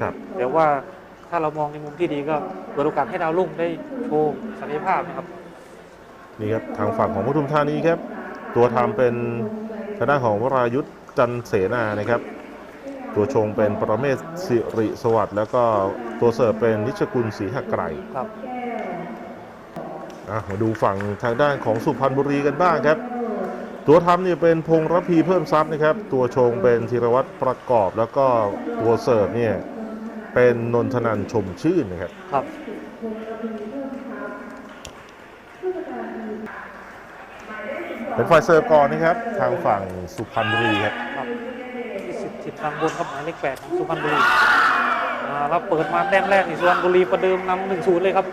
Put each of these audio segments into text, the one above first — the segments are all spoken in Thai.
ครับ แต่ว่าถ้าเรามองในมุมที่ดีก็เปิดโอกาสให้ดาวรุ่งได้โชว์ศักยภาพนะครับ นี่ครับทางฝั่งของปทุมธานีครับ ตัวทำเป็นทางด้านของวรายุทธจันทร์เสนานะครับ ตัวชงเป็นประเมศสิริสวัสดิ์แล้วก็ตัวเสิร์ฟเป็นนิชกุลศรีหไกรครับอะมาดูฝั่งทางด้านของสุพรรณบุรีกันบ้างครับ ตัวทำเนี่ยเป็นพงษ์ระพีเพิ่มทรัพย์นะครับ ตัวชงเป็นธีรวัตรประกอบแล้วก็ตัวเสิร์ฟเนี่ย เป็นนนทนันชมชื่นนะครับ ครับ เป็นฝ่ายเสิร์ฟก่อนนะครับ ทางฝั่งสุพรรณบุรีครับครับที่สิบสิบทางบนครับหมายเลขแปดของสุพรรณบุรีอ่าแล้วเปิดมาแต้มแรกนี่สุพรรณบุรีประเดิมนำหนึ่งศูนย์เลยครับ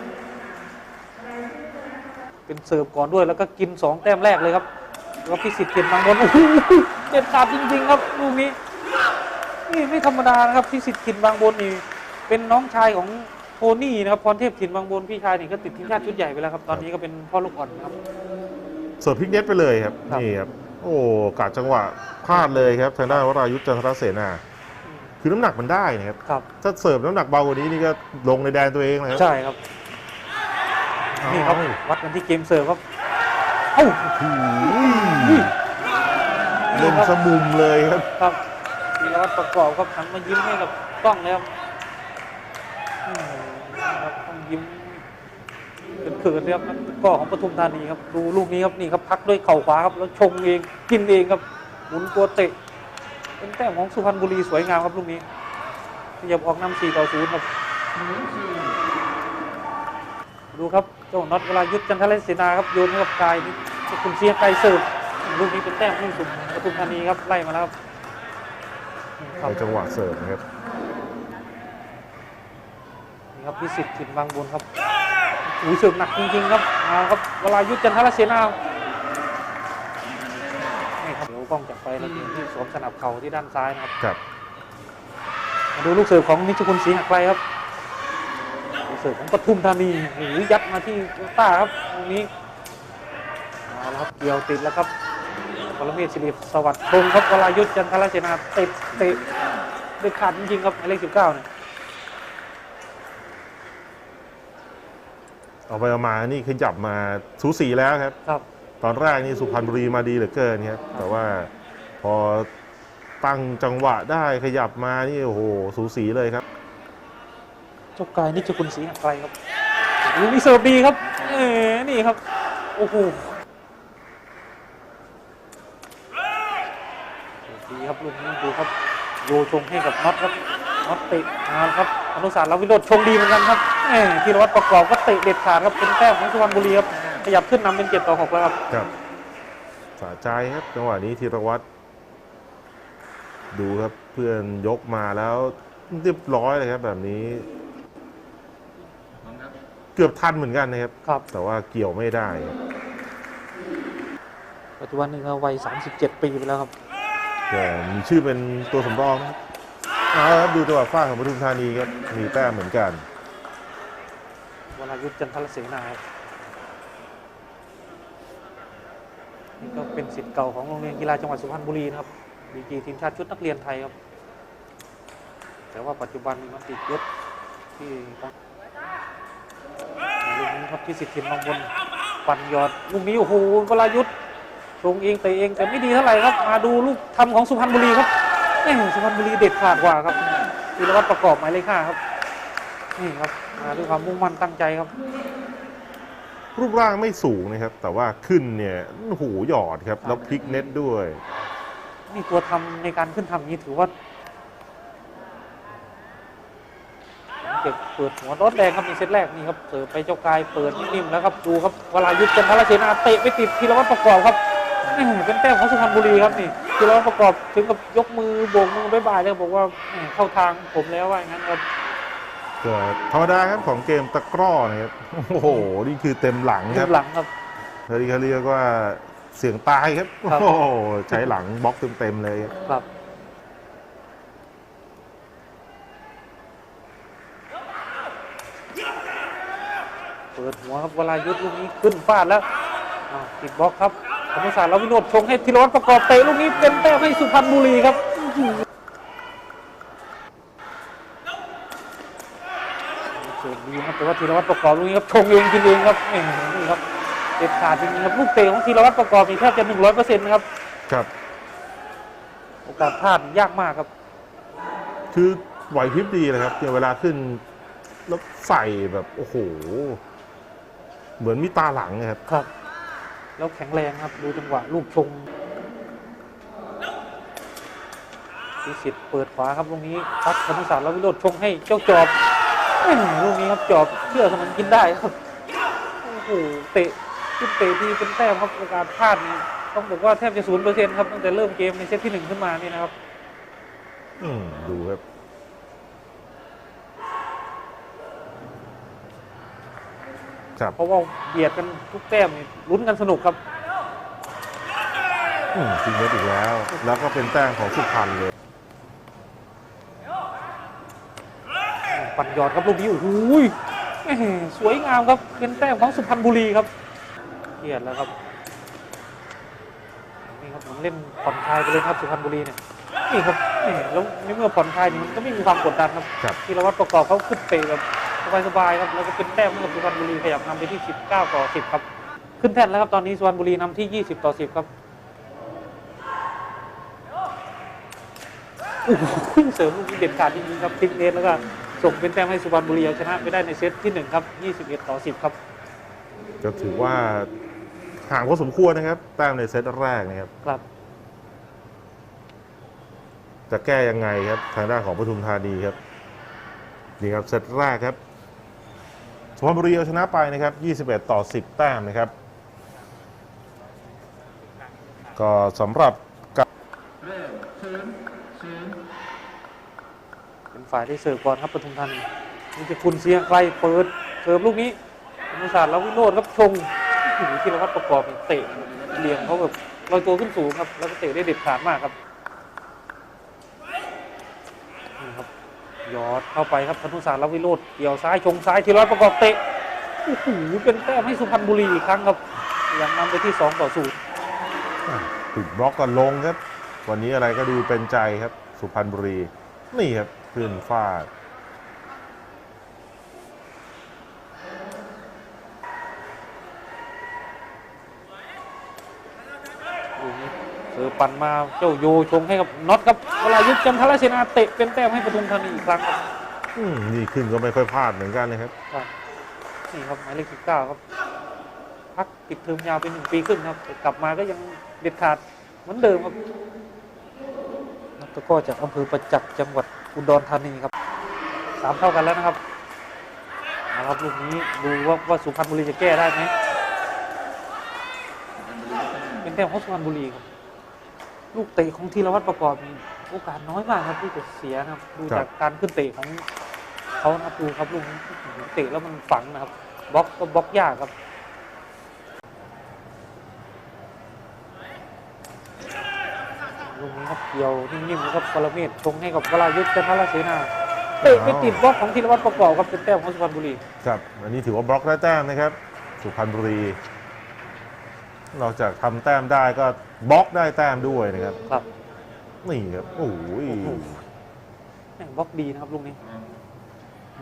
เป็นเสิร์ฟก่อนด้วยแล้วก็กินสองแต้มแรกเลยครับแล้วพิสิทธิ์เขียนบางบนโอ้โหเด็ดขาดจริง ๆ ครับลูกนี้นี่ไม่ธรรมดานะครับพิสิทธิ์ขินบางบนนี่ เป็นน้องชายของโทนี่นะครับพรเทพขินบางบนพี่ชายนี่ก็ติดทีมชาติชุดใหญ่ไปแล้วครับ ตอนนี้ก็เป็นพ่อลูกอ่อนนะครับ เสิร์ฟพลิกเน็ตไปเลยครับครับ นี่ครับโอ้กาดจังหวะพลาดเลยครับทางด้านวรายุทธจันทรเสนา คือน้ำหนักมันได้นะครับ ครับ ถ้าเสิร์ฟน้ำหนักเบากว่านี้นี่ก็ลงในแดนตัวเองเลยครับใช่ครับ นี่ครับอ้าววัดกันที่เกมเสิร์ฟครับ เอ้าเล่นสมุมเลยครับ ครับธีรวัตรประกอบครับหันมายิ้มให้กับกล้องแล้วอืมครับต้อง ยิ้มเขินๆเลยครับก็ของปทุมธานีครับ ดูลูกนี้ครับนี่ครับพักด้วยเข่าขวาครับแล้วชงเองกินเองครับหมุนตัวเตะเป็นแต้มของสุพรรณบุรีสวยงามครับลูกนี้ขยับออกนำ4ต่อ0ครับดูครับเจ้าน็อตเวลายุทธจันทรเสนาครับโยนให้กับกายนี่คุณเสียไกลเสิร์ฟลูกนี้เป็นแต้มที่สุดปทุมธานีครับไล่มาแล้วครับครัในบจังหวะเสิร์ฟนะครับ นี่ครับพิสิทธิ์ถิ่นบางบนครับอุ้ยเสิร์ฟหนักจริงๆครับมาครับเวลายุทธจันทรเสนานี่ครับเดี๋ยวกล้องจับไปแล้วทีที่สวมสนับเข่าที่ด้านซ้ายนะครับครับมาดูลูกเสิร์ฟของนิชคุณศรีหักไกลครับลูกเสิร์ฟของปทุมธานีโอ้โหยัดมาที่ต้าครับตรงนี้เอาละครับเกี่ยวติดแล้วครับปรเมศศิริสวัสดิ์พงศ์ครับวรายุทธจันทรเสนาเตะเตะเด็ดขาดจริงๆครับหมายเลขสิบเก้าเนี่ย เอาไปเอามานี่ขยับมาสูสีแล้วครับ ครับ ตอนแรกนี่สุพรรณบุรีมาดีเหลือเกินครับ แต่ว่าพอตั้งจังหวะได้ขยับมานี่โอ้โหสูสีเลยครับเจ้ากายนิชคุณศรีหักไกลครับลูกนี้เสิร์ฟดีครับเอ๋นี่ครับ โอ้โหเสิร์ฟดีครับลูกนี้ดูครับ โยชงให้กับน็อตครับน็อตเตะมาครับ อนุสารลาวิโรจน์ชงดีเหมือนกันครับแหมธีรวัตรประกอบก็เตะเด็ดขาดครับเป็นแต้มของสุพรรณบุรีครับขยับขึ้นนำเป็นเจ็ดต่อหกแล้วครับครับสะใจครับจังหวะนี้ธีรวัตรดูครับเพื่อนยกมาแล้วเรียบร้อยเลยครับ แบบนี้ เกือบทันเหมือนกันนะครับ ครับ แต่ว่าเกี่ยวไม่ได้ครับปัจจุบันนี้ก็วัย37 ปีไปแล้วครับแต่มีชื่อเป็นตัวสำรองนะครับ เอาละครับดูจังหวะฟาดของปทุมธานีครับมีแต้มเหมือนกันวรายุทธจันทรเสนาครับนี่ก็เป็นสิทธิ์เก่าของโรงเรียนกีฬาจังหวัดสุพรรณบุรีนะครับดีกรีทีมชาติชุดนักเรียนไทยครับ แต่ว่าปัจจุบันมีมันติดยศที่ลูกนี้ครับที่สิทธิ์ถิ่นบางบนปั่นยอดลูกนี้โอ้โหวรายุทธชงเองเตะเองแต่ไม่ดีเท่าไหร่ครับ มาดูลูกทำของสุพรรณบุรีครับ แหม่สุพรรณบุรีเด็ดขาดกว่าครับธีรวัตรประกอบหมายเลขห้าครับ นี่ครับมาด้วยความมุ่งมั่นตั้งใจครับ รูปร่างไม่สูงนะครับ แต่ว่าขึ้นเนี่ยโอ้โหูหยอดครับ แล้วพลิกเน็ตด้วย นี่ตัวทำในการขึ้นทำอย่างนี้ถือว่าเก็บเปิดหัวรถแดงครับในเซตแรกนี่ครับเสิร์ฟไปเจ้ากายเปิดนิ่มๆแล้วครับดูครับเวลายุทธจันทรเสนาเตะไปติดธีรวัตรประกอบครับแหม่เป็นแต้มของสุพรรณบุรีครับนี่ ธีรวัตรประกอบถึงกับยกมือโบกมือบายบายเลยบอกว่าแหม่เข้าทางผมแล้วว่าอย่างนั้นครับก็ธรรมดาครับของเกมตะกร้อนะครับโอ้โหนี่คือเต็มหลังคขึ้รับนหลังครับเฮลิเขาเรียกว่าเสียงตายครับครับ โอ้โหใช้หลังบล็อกเต็มๆเลยครับครับ เปิดหัวครับวลายุทธลูกนี้ขึ้นฟาดแล้วอ้าวติดบล็อกครับ ธรรมศาสตร์แล้ววิโรจน์ชงให้ธีรวัตรประกอบเตะลูกนี้เป็นแต้มให้สุพรรณบุรีครับอื้อหือเสิร์ฟดีครับแต่ว่าธีรวัตรประกอบลูกนี้ครับชงเองกินเองครับแหมนี่ครับเด็ดขาดจริงๆครับลูกเตะของธีรวัตรประกอบนี่แทบจะหนึ่งร้อยเปอร์เซ็นต์นะครับครับ โอกาสพลาดยากมากครับ คือไหวพริบดีนะครับเนี่ยเวลาขึ้นแล้วใส่แบบโอ้โห เหมือนมีตาหลังนะครับครับ แล้วแข็งแรงครับดูจังหวะลูกชงพิสิทธิ์เปิดขวาครับลูกนี้พักธนุสารแล้ววิโรจน์ชงให้เจ้าจอบลูกนี้ครับจอบเชื่อสมันกินได้ครับโอ้โหเตะขึ้นเตะที่เป็นแต้มครับโอกาสพลาดนี่ต้องบอกว่าแทบจะศูนย์เปอร์เซ็นต์ครับตั้งแต่เริ่มเกมในเซตที่หนึ่งขึ้นมานี่นะครับอืมดูครับ ครับเพราะว่าเบียดกันทุกแต้มนี่ลุ้นกันสนุกครับอืมจริงเน็ตอีกแล้ว แล้วก็เป็นแต้มของสุพรรณเลย ปั่นยอดครับลูกนี้โอ้โหยแหม่สวยงามครับเป็นแต้มของสุพรรณบุรีครับเกียดแล้วครับนี่ครับผมเล่นผ่อนคลายไปเลยครับสุพรรณบุรีเนี่ยนี่ครับแหม่แล้วในเมื่อผ่อนคลายนี่มันก็ไม่มีความกดดันครับครับ ธีรวัตรประกอบเขาขึ้นเตะแบบ สบายๆครับแล้วก็เป็นแต้มให้กับสุพรรณบุรีขยับนำไปที่ 19 ต่อ 10 ครับ ขึ้นแท่นแล้วครับตอนนี้สุพรรณบุรีนำที่ 20 ต่อ 10 ครับโอ้โหเสริมลูกนี้เด็ดขาดจริงๆครับพลิกเนตแล้วก็ส่งเป็นแต้มให้สุพรรณบุรีเอาชนะไปได้ในเซตที่ 1 ครับ 21 ต่อ 10 ครับก็ถือว่าห่างพอสมควรนะครับ แต้มในเซตแรกนะครับ ครับจะแก้ยังไงครับ ทางด้านของปทุมธานีครับนี่ครับเซตแรกครับ สุพรรณบุรีเอาชนะไปนะครับ 21 ต่อ 10 แต้มนะครับ ก็สำหรับกับเป็นฝ่ายที่เสิร์ฟก่อนครับปทุมธานีนี่จะคุณเสียงไกลเปิดเสิร์ฟลูกนี้ธรรมศาสตร์แล้ววิโรจน์ครับชงที่เราวัดประกอบเตะเลี่ยมเขาแบบลอยตัวขึ้นสูงครับ แล้วก็เตะได้เด็ดขาดมากครับนี่ครับ ยอดเข้าไปครับธนุสารลวิโรจน์เกี่ยวซ้ายชงซ้ายทีร้อยประกอบเตะโอ้โหเป็นแต้มให้สุพรรณบุรีอีกครั้งครับยังนำไปที่สองต่อศูนย์ติดบล็อกก่อนลงครับ วันนี้อะไรก็ดูเป็นใจครับ สุพรรณบุรี นี่ครับขึ้นฟาดลูกนี้ เสิร์ฟปั่นมาเจ้าโยชงให้กับน็อตครับเวลายุทธจันทรเสนาเตะเป็นแต้มให้ปทุมธานีอีกครั้งครับอืมนี่ขึ้นก็ไม่ค่อยพลาดเหมือนกันนะครับครับนี่ครับหมายเลขสิบเก้าครับพักปิดเทอมยาวเป็นหนึ่งปีครึ่งครับแต่กลับมาก็ยังเด็ดขาดเหมือนเดิมครับนักตะกร้อจากอำเภอประจักษ์จังหวัดอุดรธานีครับสามเท่ากันแล้วนะครับมาครับลูกนี้ดูว่าว่าสุพรรณบุรีจะแก้ได้ไหมเป็นแต้มของสุพรรณบุรีครับ ลูกเตะของธีรวัตรประกอบมีโอกาสน้อยมากครับที่จะเสียนะครับดูครับจากการขึ้นเตะของเขานะครับดูครับลูกนี้เตะแล้วมันฝังนะครับบล็อกก็บล็อกยากครับลูกนี้ครับเกี่ยวนิ่มๆนะครับปรเมศชงให้กับวรายุทธ์จันทรเสนาเตะไปติดบล็อกของธีรวัตรประกอบครับเป็นแต้มของสุพรรณบุรีครับอันนี้ถือว่าบล็อกได้แต้มนะครับสุพรรณบุรี นอกจากทำแต้มได้ก็บล็อกได้แต้มด้วยนะครับ ครับนี่ครับโอ้ยโอ้โหแม่งบล็อกดีนะครับลูกนี้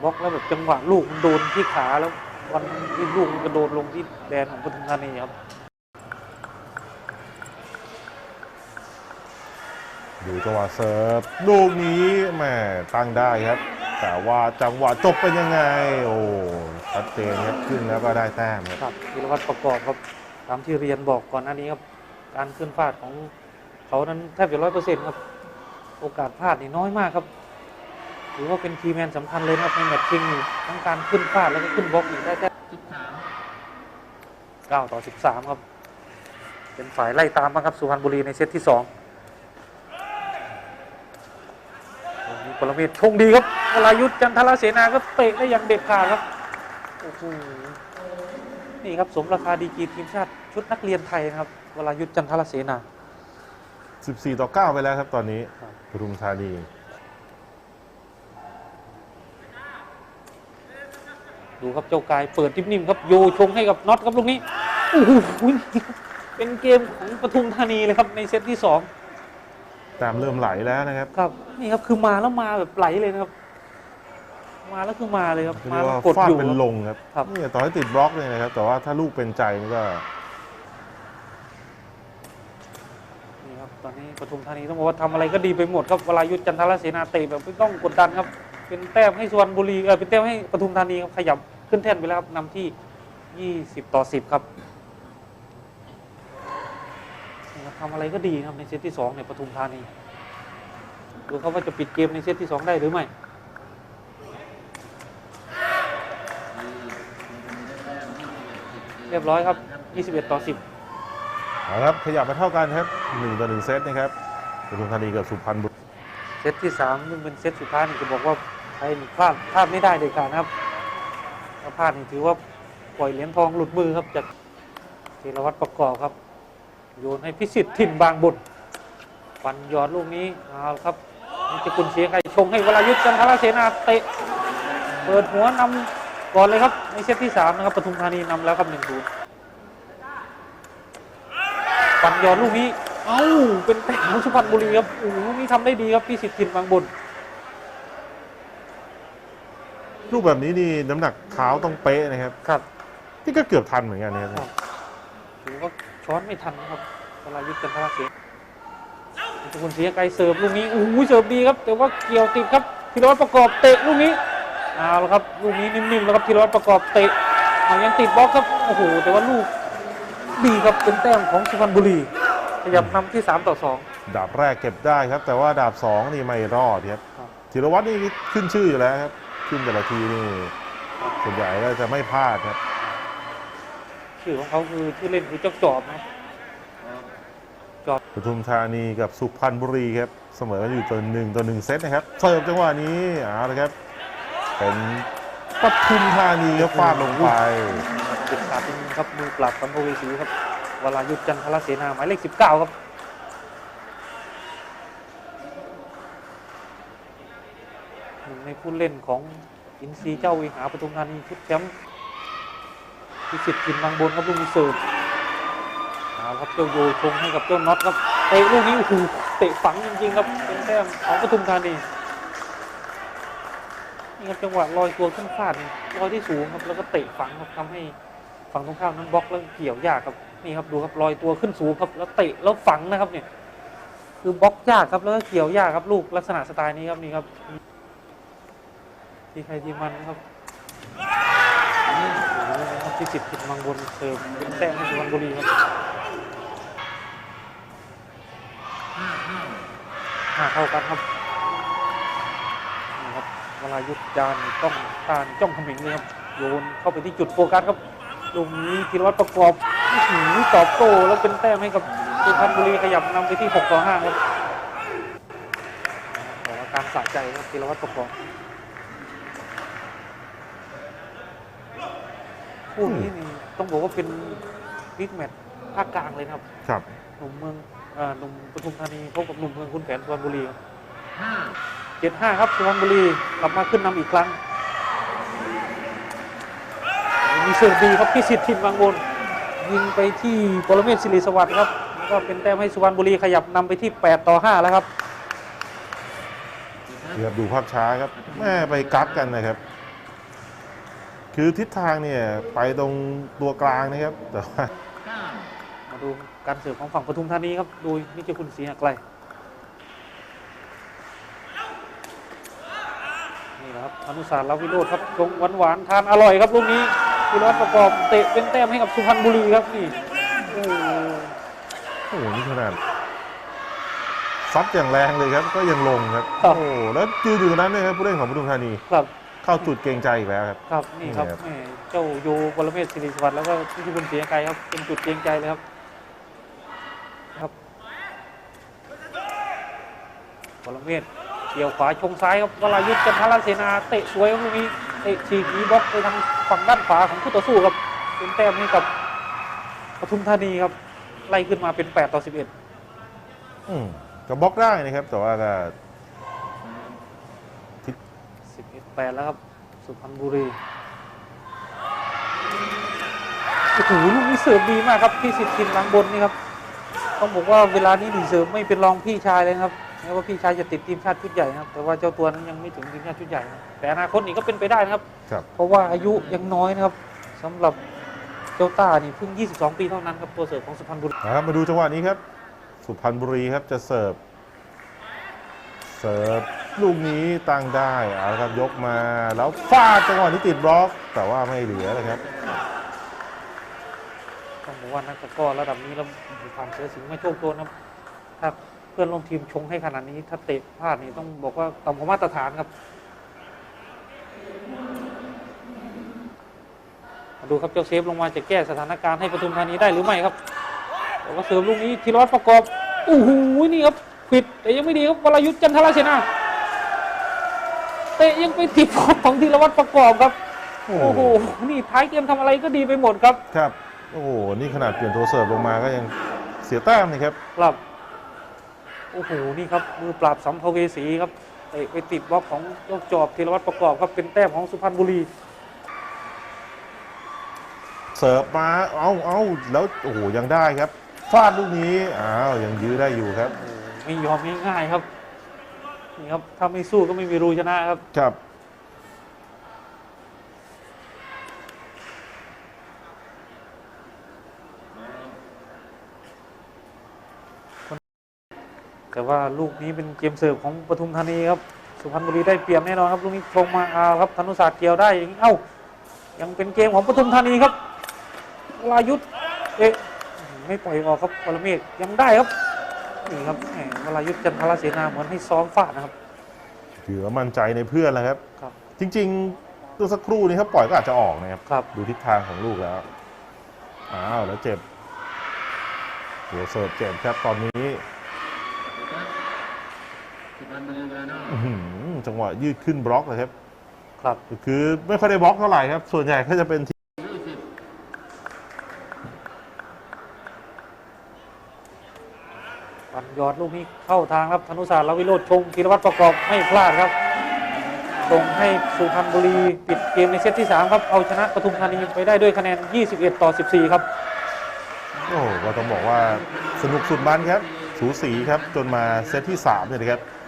บล็อกแล้วแบบจังหวะลูกมันโดนที่ขาแล้ววันที่ลูกมันกระโดดลงที่แดนของปทุมธานีครับ ดูจังหวะเซิร์ฟลูกนี้แหมตั้งได้ครับ แต่ว่าจังหวะจบเป็นยังไง โอ้ชัดเจนครับขึ้นแล้วก็ได้แต้มครับครับธีรวัตรประกอบครับ ตามที่เรียนบอกก่อนหน้านี้ครับ การขึ้นฟาดของเขานั้นแทบจะร้อยเปอร์เซ็นต์ครับ โอกาสพลาดนี่น้อยมากครับ ถือว่าเป็นคีย์แมนสำคัญเลยครับในแมตช์ชิงทั้งการขึ้นฟาดแล้วก็ขึ้นบล็อกอีกได้แต้มเก้าต่อสิบสามครับ เป็นฝ่ายไล่ตามบ้างครับสุพรรณบุรีในเซตที่สองมีปรเมศชงดีครับวรายุทธ์จันทรเสนาก็เตะได้อย่างเด็ดขาดครับ โอ้โห นี่ครับสมราคาดีกรีทีมชาติชุดนักเรียนไทยนะครับวรายุทธจันทรเสนา 14 ต่อ 9 ไปแล้วครับตอนนี้ครับ ปทุมธานีดูครับเจ้ากายเปิดนิ่มๆครับโยชงให้กับน็อตครับลูกนี้โอ้โหเป็นเกมของปทุมธานีเลยครับในเซตที่สองแต้มเริ่มไหลแล้วนะครับ ครับนี่ครับคือมาแล้วมาแบบไหลเลยนะครับ มาแล้วคือมาเลยครับเรียมากแล้วว่ากดฟาดอยู่เป็นครับลงครับครับ นี่ต่อให้ติดบล็อกเลยนะครับ แต่ว่าถ้าลูกเป็นใจนี่ก็นี่ครับตอนนี้ปทุมธานีต้องบอกว่าทำอะไรก็ดีไปหมดครับเวลายุทธจันทรเสนาเตะแบบไม่ต้องกดดันครับ เป็นแต้มให้สุวรรณบุรีเออเป็นแต้มให้ปทุมธานีครับขยับขึ้นแท่นไปแล้วครับนำที่ 20 ต่อ 10 ครับนี่ครับทำอะไรก็ดีครับในเซตที่2ในยปทุมธานีดูครับว่าจะปิดเกมในเซตที่ 2 ได้หรือไม่ เรียบร้อยครับ 21 ต่อ 10เอาละครับขยับมาเท่ากันครับหนึ่งต่อหนึ่งเซตนะครับปทุมธานีกับสุพรรณบุรีเซตที่สามซึ่งเป็นเซตสุดท้ายนี่จะบอกว่าใครนี่พลาดพลาดไม่ได้เด็ดขาดนะครับถ้าพลาดนี่ถือว่าปล่อยเหรียญทองหลุดมือครับจากเทรวัตรประกอบครับ โยนให้พิสิทธิ์ถิ่นบางบุตรฟันยอดลูกนี้เอาละครับนี่จะกุลเสียใครชงให้วรายุทธ์จันทรเสนาเตะเปิดหัวนำ ก่อนเลยครับในเซตที่สามนะครับปทุมธานีนำแล้วครับหนึ่งศูนย์ฟันยอดลูกนี้ เอ้า เป็นแต้มของสุพรรณบุรีครับโอ้โหลูกนี้ทำได้ดีครับพิสิทธิ์ถิ่นบางบุตรลูกแบบนี้นี่น้ำหนักเท้าต้องเป๊ะนะครับ ครับนี่ก็เกือบทันเหมือนกันนะครับครับถือว่าช้อนไม่ทันนะครับวรายุทธ์จันทรเสนทุกคนเสียไกลเสิร์ฟลูกนี้โอ้โหเสิร์ฟดีครับ แต่ว่าเกี่ยวติดครับธีรวัตรประกอบเตะลูกนี้ เอาละครับลูกนี้นิ่มๆแล้วครับธีรวัตรประกอบเตะเอายังติดบล็อกครับโอ้โหแต่ว่าลูกดีครับเป็นแต้มของสุพรรณบุรีขยับนำที่ 3 ต่อ2ดาบแรกเก็บได้ครับ แต่ว่าดาบสองนี่ไม่รอดครับครับ ธีรวัตรนี่ขึ้นชื่ออยู่แล้วครับขึ้นแต่ละทีนี่ส่วนใหญ่ก็จะไม่พลาดครับชื่อของเขาคือชื่อเล่นคือเจ้าจอบนะครับปทุมธานีกับสุพรรณบุรีครับ เสมอกันอยู่ตัวหนึ่งต่อหนึ่งเซตนะครับเสิร์ฟจังหวะนี้เอาละครับ เป็นปทุมธานีก็ฟาดลงไปเด็ดขาดจริงครับมือปราบสัมภเวสีครับวรายุทธจันทรเสนาหมายเลข 19 ครับหนึ่งในผู้เล่นของอินซีเจ้าวิหาปทุมธานีชุดแชมป์พิสิทธิ์กินบางบนครับลูกนี้เสิร์ฟเอาครับเจ้าโยชงให้กับเจ้าน็อตครับเตะลูกนี้โอ้โหเตะฝังจริงๆครับเป็นแต้มของปทุมธานี นี่ครับจังหวะลอยตัวขึ้นฟาดนี่ลอยที่สูงครับแล้วก็เตะฝังครับทำให้ฝั่งตรงข้ามนั้นบล็อกแล้วเกี่ยวยากครับนี่ครับดูครับลอยตัวขึ้นสูงครับแล้วเตะแล้วฝังนะครับเนี่ยคือบล็อกยากครับแล้วก็เกี่ยวยากครับลูกลักษณะสไตล์นี้ครับนี่ครับทีใครทีมันครับโอ้โหครับที่สิบผิดมังบนเสิร์ฟเป็นแต้มให้สุพรรณบุรีครับห้าเท่ากันครับ วลายุทธจานต้องการจ้องเขมิงเลยครับโยนเข้าไปที่จุดโฟกัสครับลูกนี้ธีรวัตรประกอบอื้อหือตอบโต้แล้วเป็นแต้มให้กับสุพรรณบุรีขยับนำไปที่6ต่อ5ครับบอกว่าการสะใจครับธีรวัตรประกอบคู่นี้นี่ต้องบอกว่าเป็นบิ๊กแมตช์ภาคกลางเลยนะครับ ครับหนุ่มเมืองเอ่อหนุ่มปทุมธานีพบกับหนุ่มเมืองคุณแผนสุพรรณบุรีครับ เจ็ดห้าครับสุพรรณบุรีกลับมาขึ้นนำอีกครั้ง มีเสิร์ฟดีครับพิสิทธิ์ทินบางบนยิงไปที่ปรเมศศิริสวัสดิ์ครับแล้วก็เป็นแต้มให้สุพรรณบุรีขยับนำไปที่ 8 ต่อ 5 แล้วครับนี่ครับดูภาพช้าครับแม่ไปกักกันนะครับ คือทิศทางเนี่ยไปตรงตัวกลางนะครับแต่ว่ามาดูการเสิร์ฟของฝั่งปทุมธานีครับ โดยนิจคุณศรีหะไกลนี่แหละ ครับอนุสารลาวิโรธครับชงหวานหวานๆทานอร่อยครับลูกนี้ธีรวัตรประกอบเตะเป็นแต้มให้กับสุพรรณบุรีครับนี่โอ้โหโอ้โหนี่ขนาดซัดอย่างแรงเลยครับ ก็ยังลงครับครับโอ้โหแล้วยืนอยู่ตรงนั้นเลยครับผู้เล่นของปทุมธานีครับเข้าจุดเกรงใจอีกแล้วครับครับนี่ครับนี่ครับแหม่เจ้าโยปรเมศศิริสวัสดิ์แล้วก็นิจคุณศรีหะไกลครับเป็นจุดเกรงใจเลยครับครับปรเมศ เกี่ยวขวาชงซ้ายครับวรายุทธ์จันทรเสนาเตะสวยครับลูกนี้เตะฉีกหนีบล็อกไปทางฝั่งด้านขวาของผู้ต่อสู้ครับเป็นแต้มให้กับปทุมธานีครับ ไล่ขึ้นมาเป็น 8 ต่อ 11อืมก็บล็อกได้นะครับ แต่ว่าก็11 8 แล้วครับ สุพรรณบุรีโอ้โหลูกนี้เสิร์ฟดีมากครับ พี่สิทธิ์ทินบางบนนี่ครับ ต้องบอกว่าเวลานี้หนีเสิร์ฟไม่เป็นรองพี่ชายเลยนะครับ แม้ว่าพี่ชายจะติดทีมชาติชุดใหญ่นะครับ แต่ว่าเจ้าตัวนั้นยังไม่ถึงทีมชาติชุดใหญ่นะแต่อนาคตนี่ก็เป็นไปได้นะครับ ครับ เพราะว่าอายุยังน้อยนะครับสำหรับเจ้าต้านี่เพิ่ง 22 ปีเท่านั้นครับตัวเสิร์ฟของสุพรรณบุรีนะครับมาดูจังหวะนี้ครับ สุพรรณบุรีครับจะเสิร์ฟ เสิร์ฟลูกนี้ตั้งได้เอาละครับยกมาแล้วฟาดจังหวะนี้ติดบล็อก แต่ว่าไม่เหลือเลยครับ ต้องบอกว่านักตะกร้อระดับนี้แล้วผ่านเสือสิงห์ไม่โชคโชนนะครับถ้า เพื่อนร่วมทีมชงให้ขนาดนี้ถ้าเตะพลาดนี่ต้องบอกว่าต่ำกว่ามาตรฐานครับมาดูครับเจ้าเซฟลงมาจะแก้สถานการณ์ให้ปทุมธานีได้หรือไม่ครับแต่ว่าเสริมลูกนี้ธีรวัตรประกอบโอ้โหนี่ครับผิดแต่ยังไม่ดีครับวรยุทธ์จันทรเสนาเตะยังไปติดบอลของธีรวัตรประกอบครับโอ้โอ้โหโหนี่ท้ายเกมทำอะไรก็ดีไปหมดครับครับ โอ้โหนี่ขนาดเปลี่ยนตัวเสิร์ฟลงมาก็ยังเสียแต้มนี่ครับครับ โอ้โหนี่ครับมือปราบสัมภเวสีครับเตะไปติดบล็อกของยกจอบธีรวัตรประกอบครับเป็นแต้มของสุพรรณบุรี เสิร์ฟมา เอาเอาแล้วโอ้โหยังได้ครับฟาดลูกนี้อ้าวยังยื้อได้อยู่ครับโอ้โหไม่ยอมง่ายๆครับนี่ครับถ้าไม่สู้ก็ไม่มีรูชนะครับ ครับ แต่ว่าลูกนี้เป็นเกมเสิร์ฟของปทุมธานีครับสุพรรณบุรีได้เปรียบแน่นอนครับลูกนี้ชงมาเอาครับธนุศาสตร์เกี่ยวได้อย่างนี้เอ้ายังเป็นเกมของปทุมธานีครับวรายุทธเอ๊ะไม่ปล่อยออกครับปรเมศยังได้ครับนี่ครับแหมวรายุทธจันทรเสนาเหมือนให้ซ้อมฟาดนะครับถือว่ามั่นใจในเพื่อนแล้วครับครับ จริงๆตัวสักครู่นี้ครับปล่อยก็อาจจะออกนะครับครับ ดูทิศทางของลูกแล้วอ้าวแล้วเจ็บหัวเสิร์ฟเจ็บครับตอนนี้อื้อหือ จังหวะยืดขึ้นบล็อกเลยครับ ครับ คือไม่ค่อยได้บล็อกเท่าไหร่ครับ ส่วนใหญ่ก็จะเป็นที่ปันยอดลูกนี้เข้าทางครับธนุศาสตร์ลวิโรธชงธีรวัตรประกอบไม่พลาดครับส่งให้สุพรรณบุรีปิดเกมในเซตที่ 3 ครับ เอาชนะปทุมธานีไปได้ด้วยคะแนน 21 ต่อ 14 ครับ โอ้ก็ต้องบอกว่าสนุกสุดมันครับ สูสีครับ จนมาเซตที่ 3 เนี่ยนะครับ